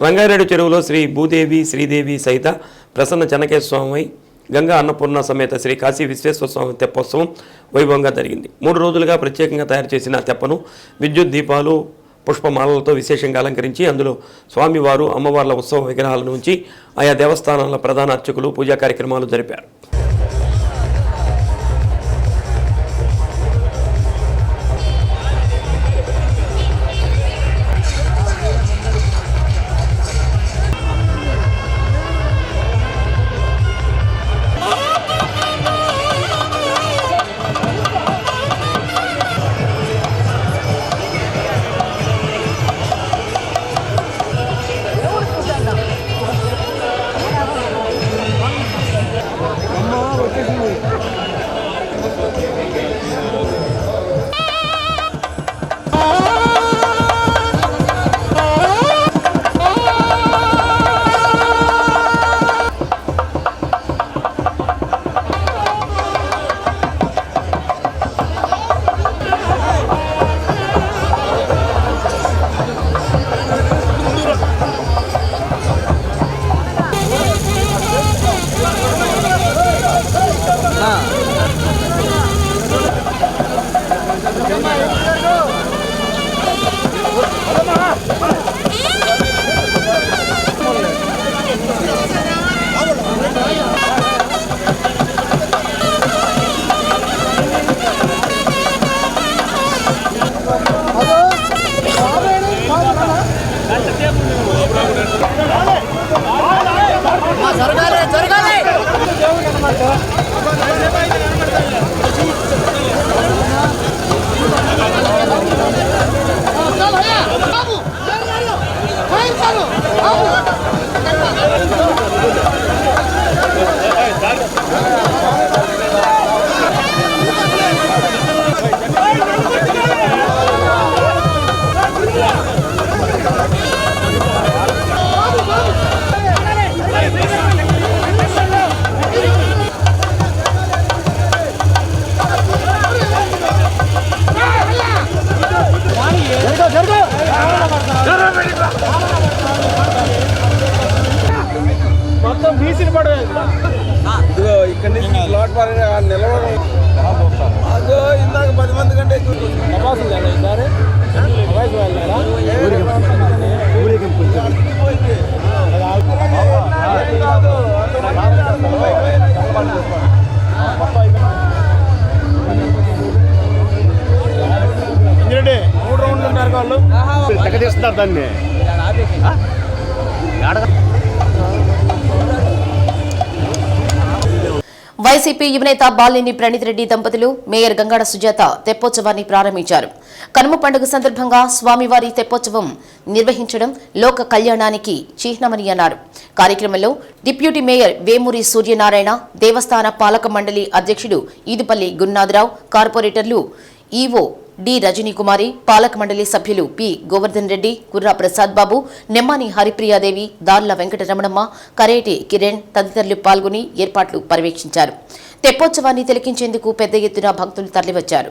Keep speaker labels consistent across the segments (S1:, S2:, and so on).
S1: రంగారెడ్డి చెరువులో శ్రీ భూదేవి శ్రీదేవి సహిత ప్రసన్న చెనకేశ్వర స్వామి గంగా అన్నపూర్ణ సమేత శ్రీ కాశీ విశ్వేశ్వర స్వామి తెప్పోత్సవం వైభవంగా జరిగింది. మూడు రోజులుగా ప్రత్యేకంగా తయారు చేసిన తెప్పను విద్యుత్ దీపాలు పుష్పమాలలతో విశేషంగా అలంకరించి అందులో స్వామివారు అమ్మవార్ల ఉత్సవ విగ్రహాల నుంచి ఆయా దేవస్థానాల ప్రధాన అర్చకులు పూజా కార్యక్రమాలు జరిపారు.
S2: Oh! మూడు రౌండ్లు ఉంటారు వాళ్ళు.
S3: తెగదీస్తున్నారు దాన్ని.
S4: వైసీపీ యువనేత బాలిని ప్రణీత్ రెడ్డి దంపతులు మేయర్ గంగాడ సుజాత తెప్పోత్సవాన్ని ప్రారంభించారు. కనుమ పండుగ సందర్భంగా స్వామివారి తెప్పోత్సవం నిర్వహించడం లోక కళ్యాణానికి చిహ్నమని అన్నారు. కార్యక్రమంలో డిప్యూటీ మేయర్ వేమూరి సూర్యనారాయణ దేవస్థాన పాలక మండలి అధ్యక్షుడు ఈదుపల్లి గున్నాథరావు కార్పొరేటర్లు ఈవో డి రజనీ కుమారి పాలక మండలి సభ్యులు పి గోవర్ధన్ రెడ్డి కుర్రా ప్రసాద్ బాబు నెమ్మాని హరిప్రియాదేవి దార్ల వెంకటరమణమ్మ కరేటి కిరణ్ తదితరులు పాల్గొని ఏర్పాట్లు పర్యవేక్షించారు. తెప్పోత్సవాన్ని తిలకించేందుకు పెద్ద ఎత్తున భక్తులు తరలివచ్చారు.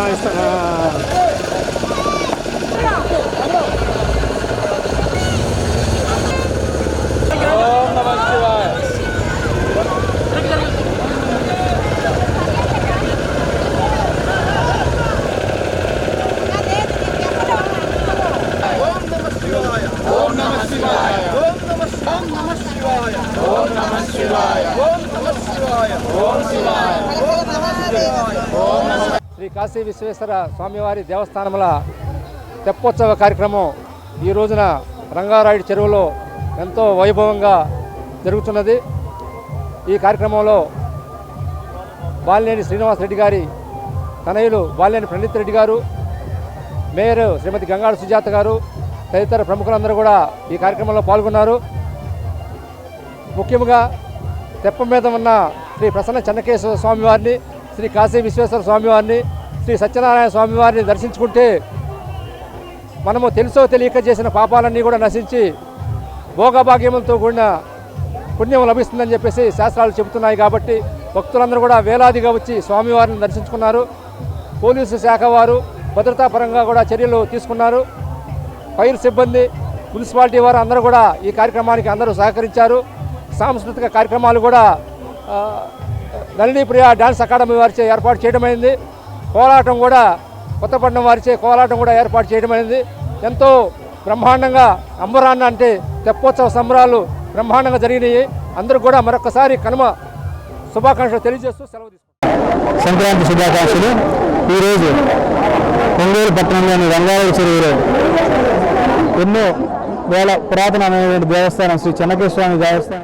S2: 返したな。
S5: శ్రీ కాశీ విశ్వేశ్వర స్వామివారి దేవస్థానముల తెప్పోత్సవ కార్యక్రమం ఈ రోజున రంగారాయుడు చెరువులో ఎంతో వైభవంగా జరుగుతున్నది. ఈ కార్యక్రమంలో బాలినేని శ్రీనివాస్ రెడ్డి గారి తనయులు బాలినేని ప్రణీత్ రెడ్డి గారు మేయర్ శ్రీమతి గంగాడు సుజాత గారు తదితర ప్రముఖులందరూ కూడా ఈ కార్యక్రమంలో పాల్గొన్నారు. ముఖ్యంగా తెప్ప మీద ఉన్న శ్రీ ప్రసన్న చెన్నకేశ్వర స్వామివారిని శ్రీ కాశీ విశ్వేశ్వర స్వామివారిని శ్రీ సత్యనారాయణ స్వామివారిని దర్శించుకుంటే మనము తెలుసో తెలియక చేసిన పాపాలన్నీ కూడా నశించి భోగభాగ్యములతో కూడిన పుణ్యం లభిస్తుందని చెప్పేసి శాస్త్రాలు చెబుతున్నాయి కాబట్టి భక్తులందరూ కూడా వేలాదిగా వచ్చి స్వామివారిని దర్శించుకున్నారు. పోలీసు శాఖ వారు భద్రతా పరంగా కూడా చర్యలు తీసుకున్నారు. ఫైర్ సిబ్బంది మున్సిపాలిటీ వారు అందరూ కూడా ఈ కార్యక్రమానికి అందరూ సహకరించారు. సాంస్కృతిక కార్యక్రమాలు కూడా నళిని ప్రియ డాన్స్ అకాడమీ వారిచే ఏర్పాటు చేయడమైంది. కోలాటం కూడా కొత్తపట్నం వారిచే కోలాటం కూడా ఏర్పాటు చేయడమైంది. ఎంతో బ్రహ్మాండంగా అంబరాన్న అంటే తెప్పోత్సవ సంబరాలు బ్రహ్మాండంగా జరిగినాయి. అందరూ కూడా మరొకసారి కనుమ శుభాకాంక్షలు తెలియజేస్తూ సెలవు తీసుకుంటారు
S6: సంక్రాంతి శుభాకాంక్షలు. ఈరోజు ఒంగోలు పట్టణంలోని రంగారెడ్డి చెరువులో ఎన్నో వేల పురాతనమైనటువంటి దేవస్థానం శ్రీ చెన్నకేశ్వర స్వామి దేవస్థానం